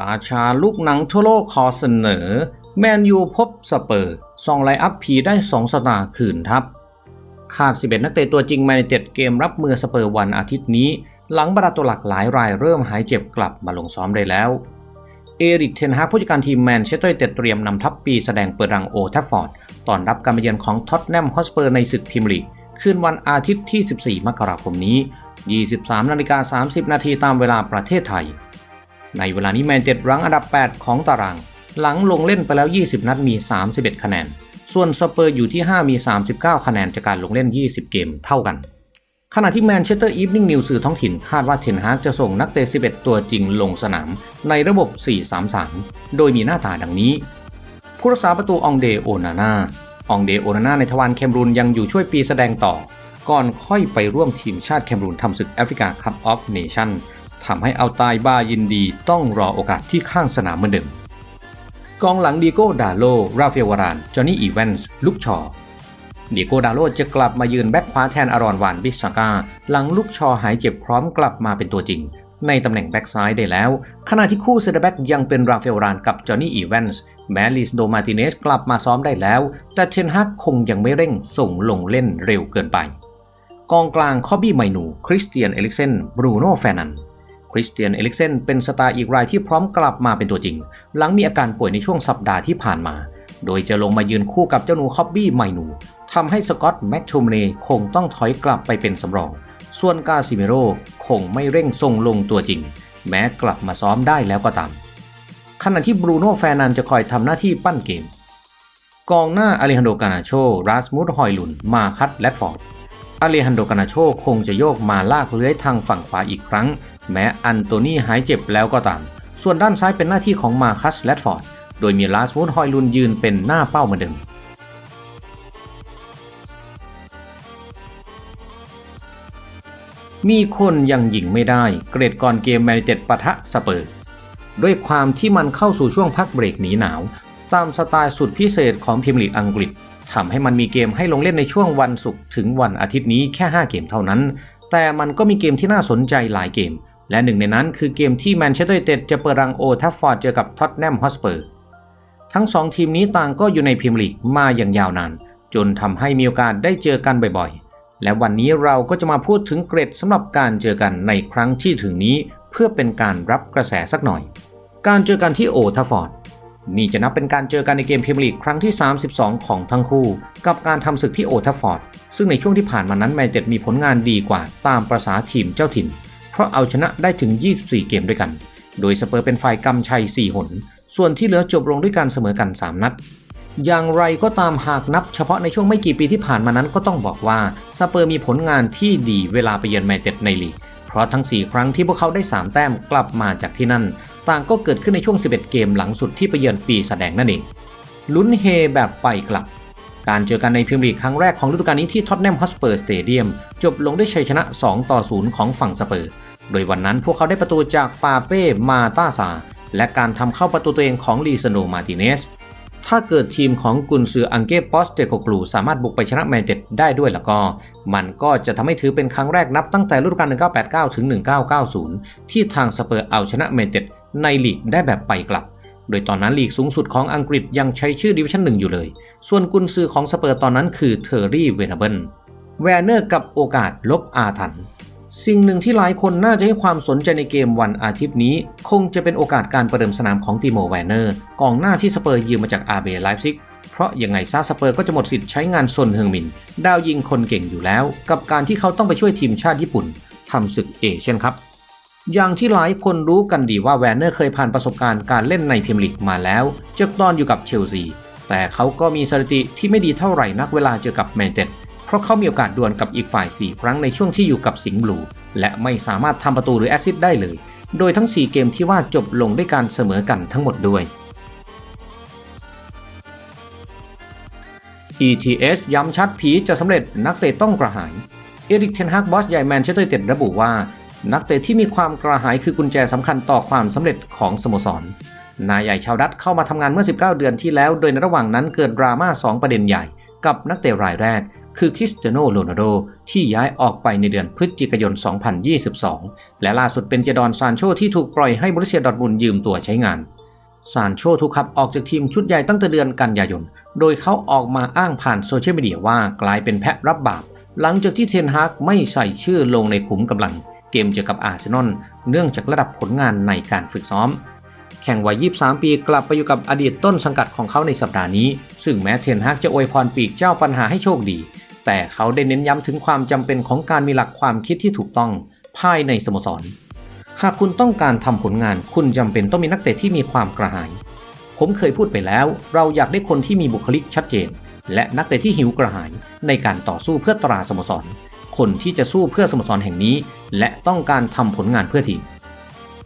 ราชาลูกหนังทั่วโลกขอเสนอ แมนยูพบสเปอร์ซองไลอัพผีได้ 2 สตาร์คืนทับขาด 11 นักเตะตัวจริงมาในเจ็ดเกมรับมือสเปอร์วันอาทิตย์นี้ หลังบรรดาตัวหลักหลายรายเริ่มหายเจ็บกลับมาลงซ้อมได้แล้ว เอริกเทนฮากผู้จัดการทีมแมนเชสเตอร์เต็ดเตรียมนำทัพปีแสดงเปิดรังโอแทฟฟอร์ดตอนรับการมาเยือนของท็อตแนมฮอสเปอร์ในศึกพรีเมียร์ลีกคืนวันอาทิตย์ที่ 14 มกราคมนี้ 23 นาฬิกา 30 นาทีตามเวลาประเทศไทย ในเวลานี้แมนเจ็ดรั้งอันดับ 8 ของตาราง หลังลงเล่นไปแล้ว 20 นัดมี 31 คะแนน ส่วนสเปอร์อยู่ที่ 5 มี 39 คะแนนจากการลงเล่น 20 เกมเท่ากัน ขณะที่แมนเชสเตอร์อีฟนิ่งนิวสื่อท้องถิ่นคาดว่าเทนฮากจะส่งนักเตะ 11 ตัวจริงลงสนาม ในระบบ 4-3-3 โดยมีหน้าตาดังนี้ ผู้รักษาประตูองเดโอนาน่าองเดโอนาน่าในทวารแคมรูนยังอยู่ช่วยปีแสดงต่อ ก่อนค่อยไปร่วมทีมชาติแคมรูนทำศึกแอฟริกาคัพออฟเนชั่น ทำให้เอาตายบายินดีต้องรอโอกาสที่ข้างสนามเหมือนเดิมกองหลังดีโก้ดาโล ราเฟลวาราน จอห์นนี่อีแวนส์ ลุกชอดีโก้ดาโลจะกลับมายืนแบ็คขวาแทนอารอนวานบิสซากาหลังลุกชอหายเจ็บพร้อมกลับมาเป็นตัวจริง ในตำแหน่งแบ็กซ้ายได้แล้ว ขณะที่คู่เซนเตอร์แบ็กยังเป็นราเฟลวารานกับจอห์นนี่อีแวนส์ แมลิสโดมาติเนสกลับมาซ้อมได้แล้ว แต่เทนฮักคงยังไม่เร่งส่งลงเล่นเร็วเกินไป กองกลางคอบบี้ไมนู คริสเตียนเอลิกเซนบรูโน่แฟนัน คริสเตียนเอลิกเซนเป็นสตาร์อีกรายที่พร้อมกลับมาเป็นตัวจริง หลังมีอาการป่วยในช่วงสัปดาห์ที่ผ่านมา โดยจะลงมายืนคู่กับเจ้าหนูคอบบี้ไมนูทำให้สกอตต์แม็กทูมเนคงต้องถอยกลับไปเป็นสำรอง ส่วนกาซิเมโรคงไม่เร่งส่งลงตัวจริง แม้กลับมาซ้อมได้แล้วก็ตามขณะที่บรูโน่แฟนันจะคอยทำหน้าที่ปั้นเกม กองหน้าอเลฮันโดกานาโช ราสมุดฮอยลุน มาคัตแลดฟอร์ด อเลฮันโดกานาโชคงจะโยกมาลากเลื้อยทางฝั่งขวาอีกครั้ง แม้อันโตนี่หายเจ็บแล้วก็ตาม ส่วนด้านซ้ายเป็นหน้าที่ของมาคัสแลดฟอร์ด โดยมีลาสมูดฮอยลุนยืนเป็นหน้าเป้าเหมือนเดิมมีคนยังยิงไม่ได้ เกรดก่อนเกมแมนเต็ดปะทะสเปอร์ ด้วยความที่มันเข้าสู่ช่วงพักเบรกหนีหนาว ตามสไตล์สุดพิเศษของพรีเมียร์ลีกอังกฤษ ทำให้มันมีเกมให้ลงเล่นในช่วงวันศุกร์ถึงวันอาทิตย์นี้แค่ 5 เกมเท่านั้น แต่มันก็มีเกมที่น่าสนใจหลายเกม และหนึ่งในนั้นคือเกมที่แมนเชสเตอร์ยูไนเต็ดจะเปิดรังโอทัฟฟอร์ดเจอกับท็อตแนมฮอสเปอร์ทั้งสองทีมนี้ต่างก็อยู่ในพรีเมียร์ลีกมาอย่างยาวนาน จนทำให้มีโอกาสได้เจอกันบ่อยๆ และวันนี้เราก็จะมาพูดถึงเกรดสำหรับการเจอกันในครั้งที่ถึงนี้ เพื่อเป็นการรับกระแสสักหน่อย การเจอกันที่โอทัฟฟอร์ด นี่จะนับเป็นการเจอกันในเกมพรีเมียร์ลีกครั้งที่ 32 ของทั้งคู่ กับการทำศึกที่โอทัฟฟอร์ด ซึ่งในช่วงที่ผ่านมานั้นแมนเจ็ดมีผลงานดีกว่าตามประษาทีมเจ้าถิ่น เพราะเอาชนะได้ถึง 24 เกมด้วยกัน โดยสเปอร์เป็นฝ่ายกำชัย 4 หน ส่วนที่เหลือจบลงด้วยการเสมอกัน 3 นัด อย่างไรก็ตามหากนับเฉพาะในช่วงไม่กี่ปีที่ผ่านมานั้นก็ต้องบอกว่าสเปอร์มีผลงานที่ดีเวลาไปเยือนแมนเจ็ดในลีก เพราะทั้ง 4 ครั้งที่พวกเขาได้ 3 แต้มกลับมาจากที่นั่น ต่างก็เกิดขึ้นในช่วง 11 เกมหลังสุดที่ไปเยือนปีแสดงนั่นเอง ลุ้นเฮแบบไปกลับ การเจอกันในพรีเมียร์ลีกครั้งแรกของฤดูกาลนี้ที่ท็อตแนมฮอสเปอร์สเตเดียมจบลงด้วยชัยชนะ 2 ต่อ 0 ของฝั่งสเปอร์ โดยวันนั้นพวกเขาได้ประตูจากปาเป้มาตาซา และการทำเข้าประตูตัวเองของลีซโนมาติเนสถ้าเกิดทีมของกุนซืออังเก้ปอสเตโกกลูสามารถบุกไปชนะแมนเชสเตอร์ได้ด้วยแล้วก็ มันก็จะทำให้ถือเป็นครั้งแรกนับตั้งแต่ฤดูกาล1989 ถึง 1990 ที่ทางสเปอร์เอาชนะแมนเชสเตอร์ ในลีกได้แบบไปกลับ โดยตอนนั้นลีกสูงสุดของอังกฤษยังใช้ชื่อดิวิชั่นหนึ่งอยู่เลย ส่วนกุนซือของสเปอร์ตอนนั้นคือเทอร์รี่เวนเบิลแวร์เนอร์กับโอกาสลบอาถรรพ์สิ่งหนึ่งที่หลายคนน่าจะให้ความสนใจในเกมวันอาทิตย์นี้ คงจะเป็นโอกาสการประเดิมสนามของติโมแวนเนอร์กองหน้าที่สเปอร์ยืมมาจากอาเบไลฟ์ซิกเพราะยังไงซาสเปอร์ก็จะหมดสิทธิ์ใช้งานซนเฮงมิน ดาวยิงคนเก่งอยู่แล้ว กับการที่เขาต้องไปช่วยทีมชาติญี่ปุ่นทำศึกเอเชียนครับ อย่างที่หลายคนรู้กันดีว่าแวนเนอร์เคยผ่านประสบการณ์การเล่นในพรีเมียร์ลีกมาแล้วจากตอนอยู่กับเชลซี แต่เขาก็มีสถิติที่ไม่ดีเท่าไหร่นักเวลาเจอกับแมนเชสเตอร์เพราะเขามีโอกาสดวลกับอีกฝ่าย 4 ครั้งในช่วงที่อยู่กับสิงห์บลู และไม่สามารถทำประตูหรือแอสซิสต์ได้เลย โดยทั้ง 4 เกมที่ว่าจบลงด้วยการเสมอกันทั้งหมดด้วย ETH ย้ำชัดผีจะสำเร็จนักเตะต้องกระหาย เอริกเทนฮากบอสใหญ่แมนเชสเตอร์เต็ดระบุว่า นักเตะที่มีความกระหายคือกุญแจสำคัญต่อความสำเร็จของสโมสร นายใหญ่ชาวดัตเข้ามาทำงานเมื่อ 19 เดือนที่แล้ว โดยในระหว่างนั้นเกิดดราม่า 2 ประเด็นใหญ่ กับนักเตะรายแรก คือคริสเตียโนโรนัลโดที่ย้ายออกไปในเดือนพฤศจิกายน 2022 และล่าสุดเป็นเจดอนซานโชที่ถูกปล่อยให้บริเซียดอทมุนด์ยืมตัวใช้งานซานโชถูกขับออกจากทีมชุดใหญ่ตั้งแต่เดือนกันยายน โดยเขาออกมาอ้างผ่านโซเชียลมีเดียว่ากลายเป็นแพะรับบาป หลังจากที่เทนฮากไม่ใส่ชื่อลงในขุมกำลัง เกมเจอกับอาร์เซนอลเนื่องจากระดับผลงานในการฝึกซ้อม แข่งวัย 23 ปีกลับไปอยู่กับอดีตต้นสังกัดของเขาในสัปดาห์นี้ ซึ่งแม้เทนฮากจะอวยพรปีกเจ้าปัญหาให้โชคดี แต่เขาได้เน้นย้ำถึงความจำเป็นของการมีหลักความคิดที่ถูกต้อง ภายในสโมสร หากคุณต้องการทำผลงานคุณจำเป็นต้องมีนักเตะที่มีความกระหาย ผมเคยพูดไปแล้ว เราอยากได้คนที่มีบุคลิกชัดเจน และนักเตะที่หิวกระหายในการต่อสู้เพื่อตราสโมสร คนที่จะสู้เพื่อสโมสรแห่งนี้ และต้องการทำผลงานเพื่อทีม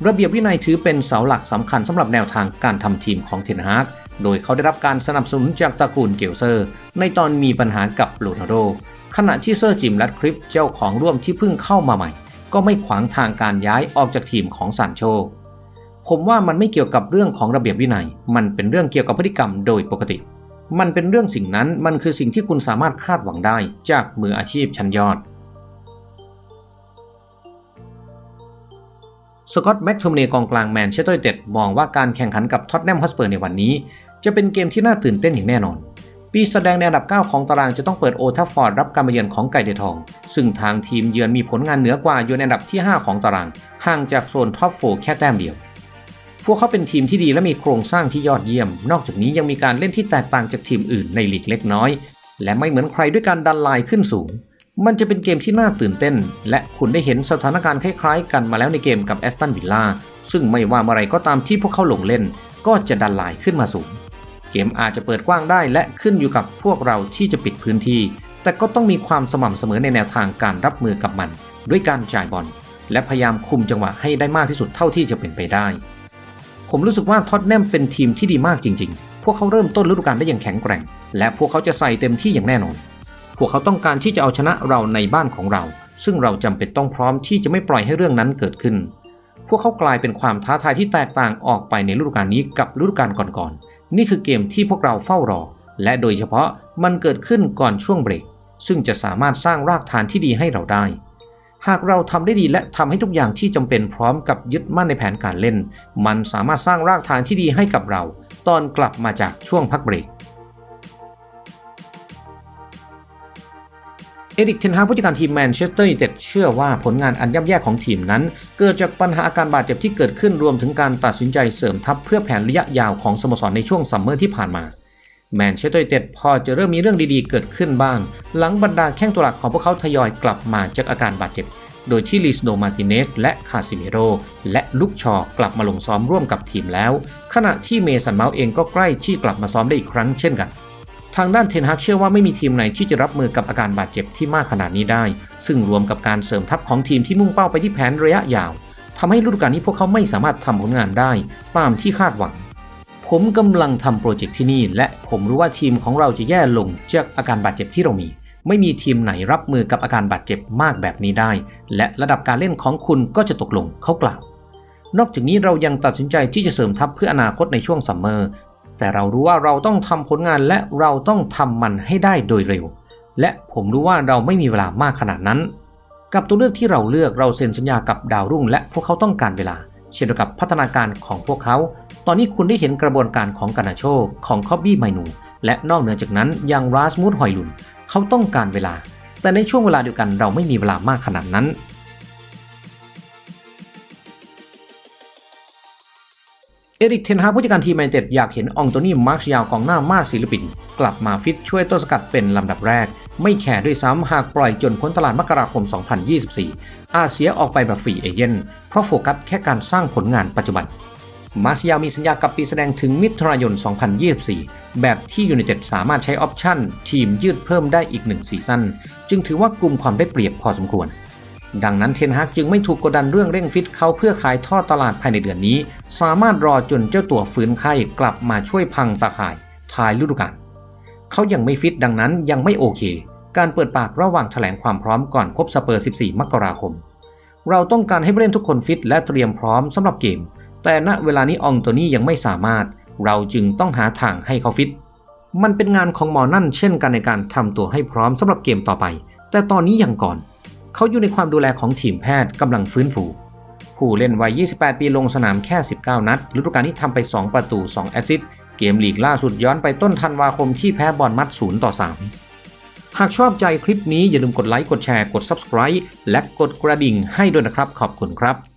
ระเบียบวินัยถือเป็นเสาหลักสำคัญสำหรับแนวทางการทำทีมของเทนฮากโดยเขาได้รับการสนับสนุนจากตระกูลเกลเซอร์ ในตอนมีปัญหากับโรนัลโด ขณะที่เซอร์จิมและคริปเจ้าของร่วมที่เพิ่งเข้ามาใหม่ ก็ไม่ขวางทางการย้ายออกจากทีมของซานโช ผมว่ามันไม่เกี่ยวกับเรื่องของระเบียบวินัย มันเป็นเรื่องเกี่ยวกับพฤติกรรมโดยปกติ มันเป็นเรื่องสิ่งนั้น มันคือสิ่งที่คุณสามารถคาดหวังได้จากมืออาชีพชั้นยอด สกอตต์แม็กโทมเนกองกลางแมนเชสเตอร์ยูไนเต็ดมองว่าการแข่งขันกับท็อตแนมฮอสเปอร์ในวันนี้ จะเป็นเกมที่น่าตื่นเต้นอย่างแน่นอน ปีแสดงในอันดับ 9 ของตารางจะต้องเปิดโอทัฟฟอร์ดรับการมาเยือนของไก่เดทอง ซึ่งทางทีมเยือนมีผลงานเหนือกว่าอยู่ในอันดับที่ 5 ของตาราง ห่างจากโซนท็อปโฟแค่แต้มเดียว พวกเขาเป็นทีมที่ดีและมีโครงสร้างที่ยอดเยี่ยม นอกจากนี้ยังมีการเล่นที่แตกต่างจากทีมอื่นในลีกเล็กน้อย และไม่เหมือนใครด้วยการดันไลน์ขึ้นสูง มันจะเป็นเกมที่น่าตื่นเต้น และคุณได้เห็นสถานการณ์คล้ายๆ กันมาแล้วในเกมกับแอสตันวิลล่าซึ่งไม่ว่าเมื่อไรก็ตามที่พวกเขาลงเล่น ก็จะดันไลน์ขึ้นมาสูง เกมอาจจะเปิดกว้างได้และขึ้นอยู่กับพวกเราที่จะปิดพื้นที่ แต่ก็ต้องมีความสม่ำเสมอในแนวทางการรับมือกับมัน ด้วยการจ่ายบอลและพยายามคุมจังหวะให้ได้มากที่สุดเท่าที่จะเป็นไปได้ ผมรู้สึกว่าท็อตแนมเป็นทีมที่ดีมากจริง ๆ พวกเขาเริ่มต้นฤดูกาลได้อย่างแข็งแกร่ง และพวกเขาจะใส่เต็มที่อย่างแน่นอน วกเขาต้องการที่จะเอาชนะเราในบ้านของเรา ซึ่งเราจำเป็นต้องพร้อมที่จะไม่ปล่อยให้เรื่องนั้นเกิดขึ้น พวกเขากลายเป็นความท้าทายที่แตกต่างออกไปในฤดูกาลนี้กับฤดูกาลก่อนๆ นี่คือเกมที่พวกเราเฝ้ารอ และโดยเฉพาะมันเกิดขึ้นก่อนช่วงเบรก ซึ่งจะสามารถสร้างรากฐานที่ดีให้เราได้ หากเราทำได้ดีและทำให้ทุกอย่างที่จำเป็นพร้อมกับยึดมั่นในแผนการเล่น มันสามารถสร้างรากฐานที่ดีให้กับเรา ตอนกลับมาจากช่วงพักเบรก เอริกเทนฮาผู้จัดการทีมแมนเชสเตอร์ยูไนเต็ดเชื่อว่าผลงานอันย่ำแย่ของทีมนั้น เกิดจากปัญหาอาการบาดเจ็บที่เกิดขึ้นรวมถึงการตัดสินใจเสริมทัพเพื่อแผนระยะยาวของสโมสรในช่วงซัมเมอร์ที่ผ่านมาแมนเชสเตอร์ยูไนเต็ดพอจะเริ่มมีเรื่องดีๆเกิดขึ้นบ้าง หลังบรรดาแข้งตัวหลักของพวกเขาทยอยกลับมาจากอาการบาดเจ็บ โดยที่ลิสโนมาติเนสและคาซิเมโรและลุกชอกลับมาลงซ้อมร่วมกับทีมแล้ว ขณะที่เมสันเมาส์เองก็ใกล้ที่กลับมาซ้อมได้อีกครั้งเช่นกัน ทางด้านเทนฮักเชื่อว่าไม่มีทีมไหนที่จะรับมือกับอาการบาดเจ็บที่มากขนาดนี้ได้ ซึ่งรวมกับการเสริมทัพของทีมที่มุ่งเป้าไปที่แผนระยะยาวทำให้ฤดูกาลนี้พวกเขาไม่สามารถทำผลงานได้ ตามที่คาดหวัง ผมกำลังทำโปรเจกต์ที่นี่ และผมรู้ว่าทีมของเราจะแย่ลงจากอาการบาดเจ็บที่เรามี ไม่มีทีมไหนรับมือกับอาการบาดเจ็บมากแบบนี้ได้ และระดับการเล่นของคุณก็จะตกลงเขากล่าวนอกจากนี้เรายังตัดสินใจที่จะเสริมทัพเพื่ออนาคตในช่วงซัมเมอร์ แต่เรารู้ว่าเราต้องทำผลงานและเราต้องทำมันให้ได้โดยเร็ว และผมรู้ว่าเราไม่มีเวลามากขนาดนั้น กับตัวเลือกที่เราเลือกเราเซ็นสัญญากับดาวรุ่ง และพวกเขาต้องการเวลา เช่นเดียวกับพัฒนาการของพวกเขา ตอนนี้คุณได้เห็นกระบวนการของกานาโชของคอบบี้ไมนู และนอกเหนือจากนั้นยังราสมูดหอยลุนเขาต้องการเวลา แต่ในช่วงเวลาเดียวกันเราไม่มีเวลามากขนาดนั้น เอริกเทนฮาผู้จัดการทีมแมนเต็ดอยากเห็นอองโตนี่มาร์คยาวกองหน้ามาสศิลปิน กลับมาฟิตช่วยต้นสกัดเป็นลำดับแรก ไม่แข่ด้วยซ้ำหากปล่อยจนพ้นตลาดมกราคม 2024 อาจเสียออกไปแบบฟรีเอเจนเพราะโฟกัสแค่การสร้างผลงานปัจจุบัน มาซิยามีสัญญากับปีแสดงถึงมิถุนายน 2024 แบบที่ยูไนเต็ดสามารถใช้ออปชั่น ทีมยืดเพิ่มได้อีกหนึ่งซีซั่นจึงถือว่ากลุ่มความได้เปรียบพอสมควร ดังนั้นเทนฮากจึงไม่ถูกกดดันเรื่องเร่งฟิตเขาเพื่อขายทอดตลาดภายในเดือนนี้ สามารถรอจนเจ้าตัวฟื้นไข้กลับมาช่วยพังตาข่ายท้ายฤดูกาลเขายังไม่ฟิตดังนั้นยังไม่โอเค การเปิดปากระหว่างแถลงความพร้อมก่อนพบสเปอร์ 14 มกราคม เราต้องการให้ผู้เล่นทุกคนฟิตและเตรียมพร้อมสำหรับเกม แต่ณเวลานี้อองโตนี่ยังไม่สามารถ เราจึงต้องหาทางให้เขาฟิต มันเป็นงานของหมอนั่นเช่นกันในการทำตัวให้พร้อมสำหรับเกมต่อไป แต่ตอนนี้ยังก่อน เขาอยู่ในความดูแลของทีมแพทย์กำลังฟื้นฟู ผู้เล่นวัย 28 ปีลงสนามแค่ 19 นัดฤดูกาลนี้ทำไป 2 ประตู 2 แอสซิสต์เกมลีกล่าสุดย้อนไปต้นธันวาคมที่แพ้บอลมัด 0 ต่อ 3 หากชอบใจคลิปนี้อย่าลืมกดไลค์กดแชร์กด Subscribe และกดกระดิ่งให้ด้วยนะครับขอบคุณครับ